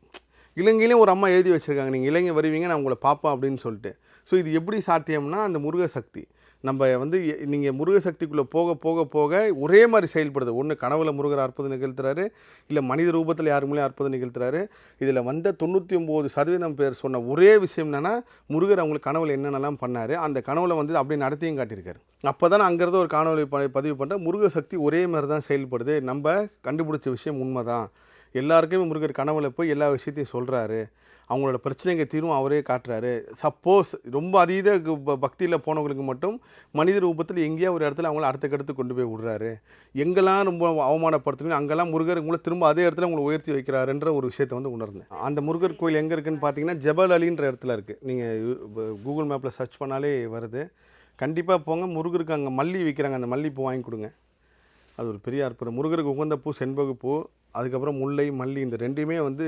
இலங்கையிலையும் ஒரு அம்மா எழுதி வச்சுருக்காங்க நீங்கள் இலங்கை வருவீங்க நான் உங்களை பார்ப்பேன் அப்படின்னு சொல்லிட்டு. ஸோ இது எப்படி சாத்தியம்னா அந்த முருக சக்தி நம்ம வந்து நீங்கள் முருக சக்திக்குள்ளே போக போக போக ஒரே மாதிரி செயல்படுது. ஒன்று கனவுல முருகர் அற்புதம் நிகழ்த்துறாரு இல்லை மனித ரூபத்தில் யார் அற்புதம் நிகழ்த்துறாரு. இதில் வந்த தொண்ணூற்றி ஒம்பது சதவீதம் பேர் சொன்ன ஒரே விஷயம் என்னென்னா முருகர் அவங்களுக்கு கனவுல என்னென்னலாம் பண்ணார் அந்த கனவுல வந்து அப்படியே நடத்தியும் காட்டியிருக்காரு. அப்போ தான் அங்கேருந்து ஒரு காணொலி ப- பதிவு பண்ணுறேன் முருக சக்தி ஒரே மாதிரி தான் செயல்படுது. நம்ம கண்டுபிடிச்ச விஷயம் உண்மை தான் எல்லாருக்குமே முருகர் கனவுல போய் எல்லா விஷயத்தையும் சொல்கிறாரு அவங்களோட பிரச்சனைங்க தீரும் அவரே காட்டுறாரு. சப்போஸ் ரொம்ப அதீத பக்தியில் போனவங்களுக்கு மட்டும் மனித ரூபத்தில் எங்கேயோ ஒரு இடத்துல அவங்கள அடுத்தக்கடுத்து கொண்டு போய் விடுறாரு. எங்கெல்லாம் ரொம்ப அவமானப்படுத்துவீங்க அங்கெல்லாம் முருகர் உங்களை திரும்ப அதே இடத்துல உங்களை உயர்த்தி வைக்கிறாருன்ற ஒரு விஷயத்தை வந்து உணர்ந்தேன். அந்த முருகர் கோயில் எங்கே இருக்குன்னு பார்த்தீங்கன்னா ஜபல் அலின்ற இடத்துல இருக்குது நீங்கள் கூகுள் மேப்பில் சர்ச் பண்ணாலே வருது. கண்டிப்பாக போங்க. முருகருக்கு அங்கே மல்லி விற்கிறாங்க அந்த மல்லிப்பூ வாங்கி கொடுங்க. அது ஒரு பெரிய அற்புதம். முருகருக்கு உகந்த பூ செண்பகு பூ அதுக்கப்புறம் முல்லை மல்லி இந்த ரெண்டுமே வந்து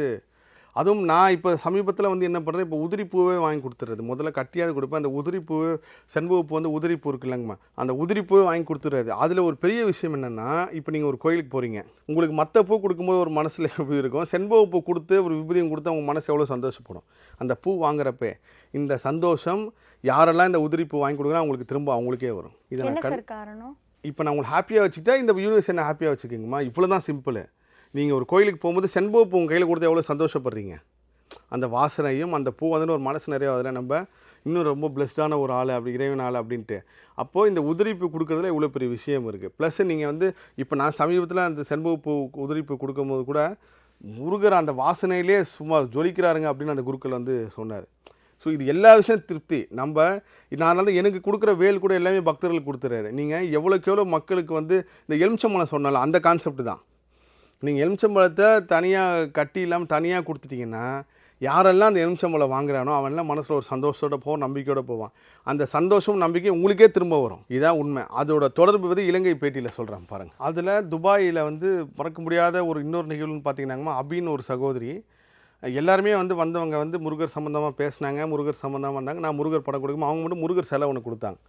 அதுவும் நான் இப்போ சமீபத்தில் வந்து என்ன பண்ணுறேன் இப்போ உதிரி பூவே வாங்கி கொடுத்துறது. முதல்ல கட்டியாவது கொடுப்பேன். அந்த உதிரி பூ செண்பக பூ வந்து உதிரி பூ இருக்குல்லங்கம்மா அந்த உதிரி பூவே வாங்கி கொடுத்துறது. அதில் ஒரு பெரிய விஷயம் என்னென்னா இப்போ நீங்கள் ஒரு கோயிலுக்கு போகிறீங்க உங்களுக்கு மற்ற பூ கொடுக்கும்போது ஒரு மனசில் எப்படி இருக்கும்? செண்பக பூ கொடுத்து ஒரு விபூதியம் கொடுத்து அவங்க மனசு எவ்வளோ சந்தோஷப்படும்? அந்த பூ வாங்குறப்ப இந்த சந்தோஷம் யாரெல்லாம் இந்த உதிரி பூ வாங்கி கொடுக்குறா அவங்களுக்கு திரும்ப அவங்களுக்கே வரும். இதை நான் இப்போ நான் உங்களை ஹாப்பியாக வச்சுக்கிட்டா இந்த யூனிவர்ஸ் என்ன ஹாப்பியாக வச்சுக்கோங்கம்மா. இவ்வளோ தான் சிம்பிள் நீங்கள் ஒரு கோயிலுக்கு போகும்போது செண்பக பூ உங்கள் கையில் கொடுத்து எவ்வளோ சந்தோஷப்படுறீங்க? அந்த வாசனையும் அந்த பூ வந்து ஒரு மனசு நிறைய அதில் நம்ம இன்னும் ரொம்ப பிளஸ்டான ஒரு ஆள் அப்படி இறைவன் ஆள் அப்படின்ட்டு. அப்போது இந்த உதிரிப்பு கொடுக்குறதுல இவ்வளோ பெரிய விஷயம் இருக்குது ப்ளஸ் நீங்கள் வந்து இப்போ நான் சமீபத்தில் அந்த செண்பக பூ உதிரிப்பு கொடுக்கும்போது கூட முருகர் அந்த வாசனையிலே சும்மா ஜொலிக்கிறாருங்க அப்படின்னு அந்த குருக்கள் வந்து சொன்னார். ஸோ இது எல்லா விஷயம் திருப்தி. நம்ம நான் வந்து எனக்கு கொடுக்குற வேல் கூட எல்லாமே பக்தர்களுக்கு கொடுத்துறாரு. நீங்கள் எவ்வளோக்கு எவ்வளோ மக்களுக்கு வந்து இந்த எலுமிச்சம்பழம் சொன்னால அந்த கான்செப்ட் தான். நீங்கள் எலுமிச்சம்பழத்தை தனியாக கட்டி இல்லாமல் தனியாக கொடுத்துட்டிங்கன்னா யாரெல்லாம் அந்த எலுமிச்சம்பழம் வாங்குறானோ அவன்லாம் மனசில் ஒரு சந்தோஷத்தோட போவோம் நம்பிக்கையோட போவான். அந்த சந்தோஷம் நம்பிக்கை உங்களுக்கே திரும்ப வரும். இதான் உண்மை. அதோட தொடர்பு வந்து இலங்கை பேட்டியில் சொல்கிறான் பாருங்கள் அதில் துபாயில் வந்து மறக்க முடியாத ஒரு இன்னொரு நிகழ்வுன்னு பார்த்தீங்கன்னா அபின்னு ஒரு சகோதரி. எல்லாருமே வந்து வந்தவங்க வந்து முருகர் சம்மந்தமாக பேசினாங்க முருகர் சம்மந்தமாக வந்தாங்க. நான் முருகர் படம் கொடுக்கும் அவங்க மட்டும் முருகர் செலவு ஒன்று கொடுத்தாங்க.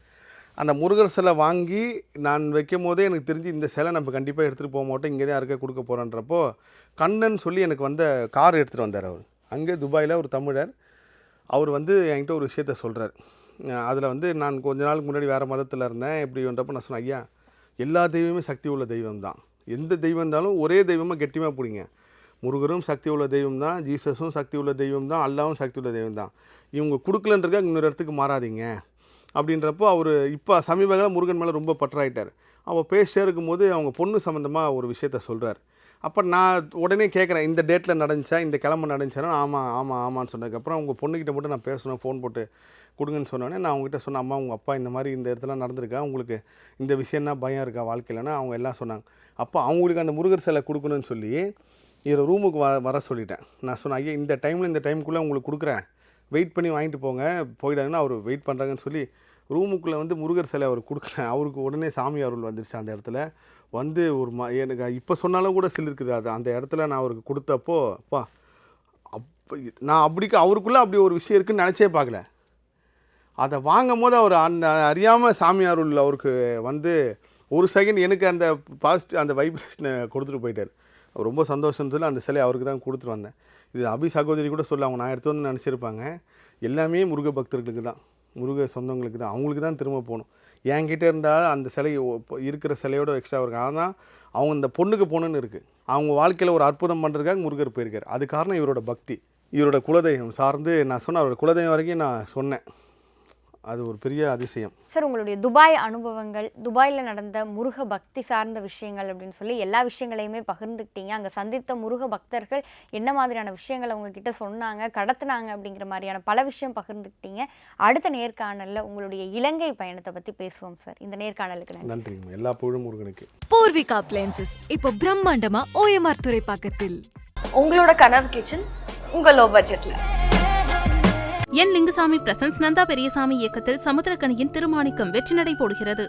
அந்த முருகர் சிலை வாங்கி நான் வைக்கும் போதே எனக்கு தெரிஞ்சு இந்த சிலை நம்ம கண்டிப்பாக எடுத்துகிட்டு போக மாட்டோம். இங்கே தான் இருக்க கொடுக்க போகிறோன்றப்போ கண்ணன் சொல்லி எனக்கு வந்த கார் எடுத்துகிட்டு வந்தார் அவர். அங்கே துபாயில் ஒரு தமிழர். அவர் வந்து என்கிட்ட ஒரு விஷயத்த சொல்கிறார் அதில் வந்து நான் கொஞ்ச நாளுக்கு முன்னாடி வேறு மதத்தில் இருந்தேன். இப்படின்றப்போ நான் சொன்னேன் ஐயா எல்லா தெய்வமே சக்தி உள்ள தெய்வம் தான் எந்த தெய்வம் இருந்தாலும் ஒரே தெய்வமாக கெட்டியமாக பிடிங்க. முருகரும் சக்தி உள்ள தெய்வம் தான் ஜீசஸும் சக்தி உள்ள தெய்வம் தான் அல்லாவும் சக்தி உள்ள தெய்வம் தான் இவங்க கொடுக்கலன்றக்கா இன்னொரு இடத்துக்கு மாறாதீங்க. அப்படின்றப்போ அவர் இப்போ சமீபகால முருகன் மேலே ரொம்ப பற்றாயிட்டார். அவள் பேசிட்டே இருக்கும்போது அவங்க பொண்ணு சம்மந்தமாக ஒரு விஷயத்த சொல்கிறார் அப்போ நான் உடனே கேட்குறேன் இந்த டேட்டில் நடந்துச்சா இந்த கிழமை நடந்துச்சானா ஆமாம் ஆமாம் ஆமான்னு சொன்னதுக்கப்புறம் உங்கள் பொண்ணுக்கிட்ட மட்டும் நான் பேசணும் ஃபோன் போட்டு கொடுங்கன்னு சொன்னோடனே நான் அவங்ககிட்ட சொன்னேன் அம்மா உங்கள் அப்பா இந்த மாதிரி இந்த இடத்துல நடந்திருக்கா? உங்களுக்கு இந்த விஷயம்னா பயம் இருக்கா வாழ்க்கையிலனா அவங்க எல்லாம் சொன்னாங்க. அப்போ அவங்களுக்கு அந்த முருகர் சிலை கொடுக்கணும்னு சொல்லி இவர் ரூமுக்கு வ வர சொல்லிட்டேன். நான் சொன்னேன் ஐயா இந்த டைமில் இந்த டைமுக்குள்ளே உங்களுக்கு கொடுக்குறேன். வெயிட் பண்ணி வாங்கிட்டு போங்க. போயிடாதுன்னு அவர் வெயிட் பண்ணுறாங்கன்னு சொல்லி ரூமுக்குள்ளே வந்து முருகர் சிலை அவர் கொடுக்குறேன் அவருக்கு உடனே சாமி அருள் வந்துருச்சு அந்த இடத்துல. வந்து ஒரு ம எனக்கு இப்போ சொன்னாலும் கூட சிலிருக்குது அது. அந்த இடத்துல நான் அவருக்கு கொடுத்தப்போ அப்பா அப்போ நான் அப்படிக்கு அவருக்குள்ளே அப்படி ஒரு விஷயம் இருக்குன்னு நினச்சே பார்க்கல. அதை வாங்கும் போது அவர் அந்த அறியாமல் சாமி அருள் அவருக்கு வந்து ஒரு செகண்ட் எனக்கு அந்த பாசிட்டிவ் அந்த வைப்ரேஷனை கொடுத்துட்டு போயிட்டார். அவர் ரொம்ப சந்தோஷம்னு சொல்லி அந்த சிலையை அவருக்கு தான் கொடுத்துட்டு வந்தேன். இது அபி சகோதரி கூட சொல்ல அவங்க நான் எடுத்து வந்து நினச்சிருப்பாங்க. எல்லாமே முருக பக்தர்களுக்கு தான். முருக சொந்தங்களுக்கு தான். அவங்களுக்கு தான் திரும்ப போகணும். என்கிட்ட இருந்தால் அந்த சிலை இருக்கிற சிலையோட எக்ஸ்ட்ரா இருக்கும் ஆனால் அவங்க இந்த பொண்ணுக்கு போகணுன்னு இருக்குது அவங்க வாழ்க்கையில் ஒரு அற்புதம் பண்ணுறதுக்காக முருகர் போயிருக்கார். அது காரணம் இவரோட பக்தி. இவரோட குலதெய்வம் சார்ந்து நான் சொன்னேன் அவரோட குலதெய்வம் வரைக்கும் நான் சொன்னேன். அது ஒரு பெரிய அதிசயம். சார் உங்களுடைய துபாய் அனுபவங்கள் துபாயில் நடந்த முருக பக்தி சார்ந்த விஷயங்கள் அப்படின்னு சொல்லி எல்லா விஷயங்களையுமே பகிர்ந்துக்கிட்டீங்க. அங்கே சந்தித்த முருக பக்தர்கள் என்ன மாதிரியான விஷயங்களை உங்ககிட்ட சொன்னாங்க கடத்துனாங்க அப்படிங்கிற மாதிரியான பல விஷயம் பகிர்ந்துக்கிட்டீங்க. அடுத்த நேர்காணலில் உங்களுடைய இலங்கை பயணத்தை பற்றி பேசுவோம் சார். இந்த நேர்காணலுக்கு நன்றி. எல்லா புகழும் முருகனுக்கு. பூர்விகா அப்ளையன்சஸ் இப்போ பிரம்மாண்டமா ஓஎம்ஆர் துறைப்பாக்கத்தில். உங்களோட கனவு கிச்சன் உங்க லோ. பட்ஜெட்ல என் லிங்குசாமி பிரசன்ஸ் நந்தா பெரியசாமி இயக்கத்தில் சமுத்திரக்கனியின் திருமாணிக்கம் வெற்றி நடை போடுகிறது.